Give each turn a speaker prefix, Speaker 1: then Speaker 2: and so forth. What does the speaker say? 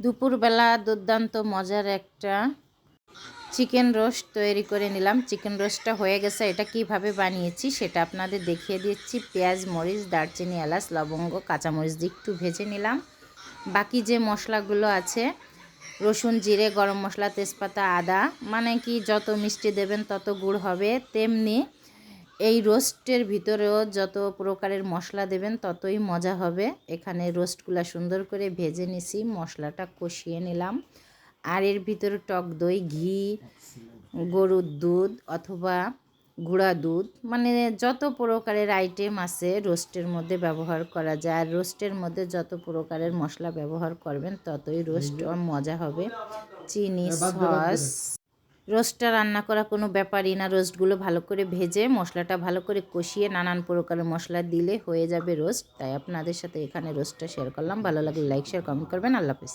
Speaker 1: দুপুরবেলা দুর্দান্ত মজার একটা চিকেন রোস্ট তৈরি করে নিলাম। চিকেন রোস্টটা হয়ে গেছে। এটা কীভাবে বানিয়েছি সেটা আপনাদের দেখিয়ে দিচ্ছি। পেঁয়াজ, মরিচ, দারচিনি, এলাচ, লবঙ্গ, কাঁচামরিচ দিয়ে একটু ভেজে নিলাম। বাকি যে মশলাগুলো আছে, রসুন, জিরে, গরম মশলা, তেজপাতা, আদা মানে কি যত মিষ্টি দেবেন তত গুড় হবে। তেমনি এই রোস্টের ভিতরেও যত প্রকারের মশলা দেবেন ততই মজা হবে। এখানে রোস্টগুলো সুন্দর করে ভেজে নিছি মশলাটা কষিয়ে নিলাম। আর এর ভিতরে টক দই ঘি গরুর দুধ অথবা গুঁড়া দুধ মানে যত প্রকারের আইটেম আছে রোস্টের মধ্যে ব্যবহার করা যায়। আর রোস্টের মধ্যে যত প্রকারের মশলা ব্যবহার করবেন ততই রোস্ট মজা হবে। চিনি সস। রোস্টটা রান্না করা কোনো ব্যাপারই না। রোস্টগুলো ভালো করে ভেজে, মশলাটা ভালো করে কষিয়ে নানান প্রকারের মশলা দিলে হয়ে যাবে রোস্ট। তাই আপনাদের সাথে এখানে রোস্টটা শেয়ার করলাম। ভালো লাগলে লাইক শেয়ার কমেন্ট করবেন। আল্লাহ হাফিজ।